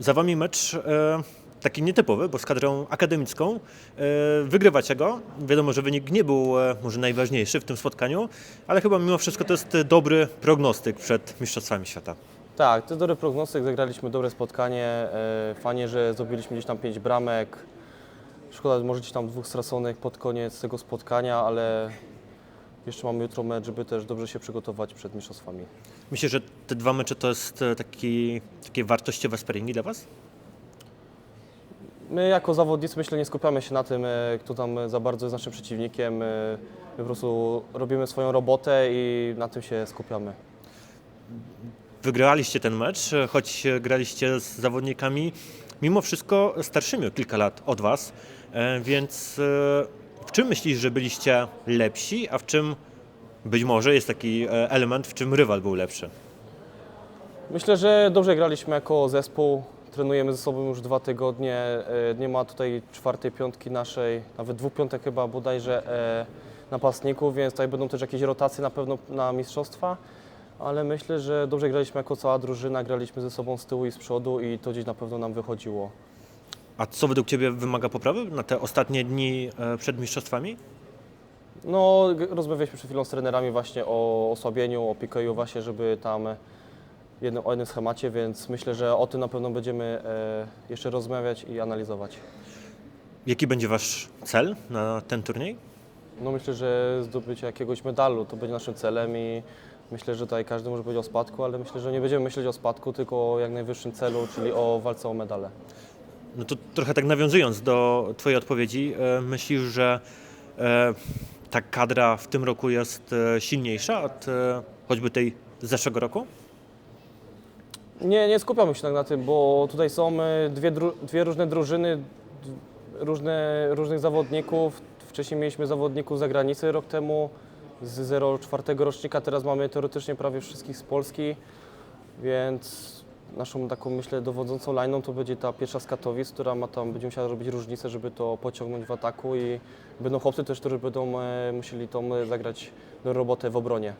Za wami mecz e, taki nietypowy, bo z kadrą akademicką. E, wygrywacie go. Wiadomo, że wynik nie był e, może najważniejszy w tym spotkaniu, ale chyba mimo wszystko to jest dobry prognostyk przed Mistrzostwami Świata. Tak, to jest dobry prognostyk, zagraliśmy dobre spotkanie. Fajnie, że zdobyliśmy gdzieś tam pięć bramek. Szkoda, może gdzieś tam dwóch straconych pod koniec tego spotkania, ale jeszcze mamy jutro mecz, żeby też dobrze się przygotować przed mistrzostwami. Myślę, że te dwa mecze to jest e, taki, takie wartościowe sparingi dla Was? My jako zawodnicy myślę nie skupiamy się na tym, e, kto tam za bardzo jest naszym przeciwnikiem. E, My po prostu robimy swoją robotę i na tym się skupiamy. Wygraliście ten mecz, choć graliście z zawodnikami mimo wszystko starszymi o kilka lat od Was, więc w czym myślisz, że byliście lepsi, a w czym być może jest taki e, element, w czym rywal był lepszy? Myślę, że dobrze graliśmy jako zespół. Trenujemy ze sobą już dwa tygodnie. E, Nie ma tutaj czwartej piątki naszej, nawet dwóch piątek chyba bodajże e, napastników, więc tutaj będą też jakieś rotacje na pewno na mistrzostwa. Ale myślę, że dobrze graliśmy jako cała drużyna, graliśmy ze sobą z tyłu i z przodu i to gdzieś na pewno nam wychodziło. A co według Ciebie wymaga poprawy na te ostatnie dni e, przed mistrzostwami? No, rozmawialiśmy przed chwilą z trenerami właśnie o osłabieniu, o pikoju właśnie, żeby tam jednym, o jednym schemacie, więc myślę, że o tym na pewno będziemy e, jeszcze rozmawiać i analizować. Jaki będzie Wasz cel na ten turniej? No myślę, że zdobycie jakiegoś medalu to będzie naszym celem i myślę, że tutaj każdy może powiedzieć o spadku, ale myślę, że nie będziemy myśleć o spadku, tylko o jak najwyższym celu, czyli o walce o medale. No to trochę tak nawiązując do Twojej odpowiedzi, e, myślisz, że e, ta kadra w tym roku jest e, silniejsza od choćby tej z zeszłego roku? Nie, nie skupiamy się tak na tym, bo tutaj są dwie, dwie różne drużyny, różne, różnych zawodników. Wcześniej mieliśmy zawodników z zagranicy rok temu, z 04 rocznika, teraz mamy teoretycznie prawie wszystkich z Polski, więc naszą taką, myślę, dowodzącą liną to będzie ta pierwsza z Katowic, która ma tam, będzie musiała robić różnicę, żeby to pociągnąć w ataku i będą chłopcy też, którzy będą e, musieli tą e, zagrać robotę w obronie.